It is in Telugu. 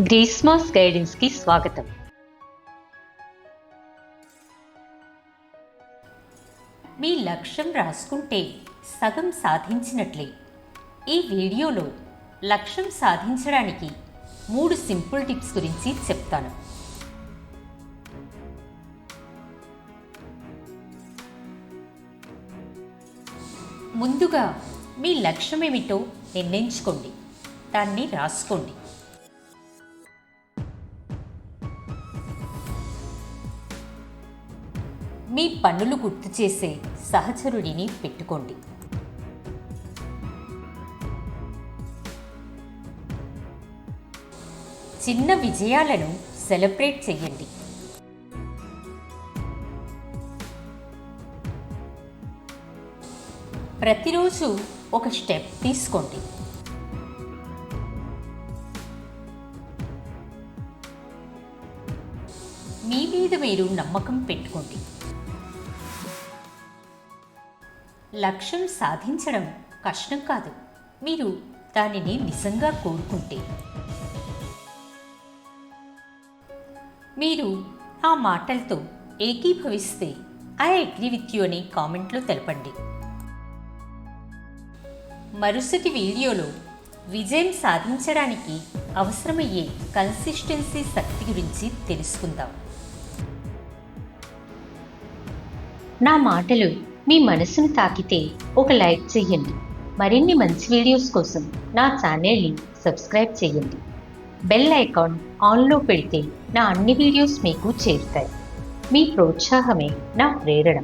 గ్రీస్మాస్ గైడెన్స్కి స్వాగతం. మీ లక్ష్యం రాసుకుంటే సగం సాధించినట్లే. ఈ వీడియోలో లక్ష్యం సాధించడానికి మూడు సింపుల్ టిప్స్ గురించి చెప్తాను. ముందుగా మీ లక్ష్యం ఏమిటో నిర్ణయించుకోండి. దాన్ని రాసుకోండి. మీ పనులు గుర్తు చేసే సహచరుడిని పెట్టుకోండి. చిన్న విజయాలను సెలబ్రేట్ చేయండి. ప్రతిరోజు ఒక స్టెప్ తీసుకోండి. మీ మీద మీరు నమ్మకం పెట్టుకోండి. లక్ష్యం సాధించడం కష్టం కాదు. మీరు దానిని నిజంగా కోరుకుంటే. మీరు ఆ మాటలతో ఏకీభవిస్తే ఐ అగ్రి విత్ యూ అని కామెంట్లో తెలపండి. మరుసటి వీడియోలో విజయం సాధించడానికి అవసరమయ్యే కన్సిస్టెన్సీ శక్తి గురించి తెలుసుకుందాం. నా మాటలు మీ మనసును తాకితే ఒక లైక్ చేయండి. మరిన్ని మంచి వీడియోస్ కోసం నా ఛానల్ని సబ్స్క్రైబ్ చేయండి. బెల్ ఐకాన్ ఆన్లో పెడితే నా అన్ని వీడియోస్ మీకు చేరుతాయి. మీ ప్రోత్సాహమే నా ప్రేరణ.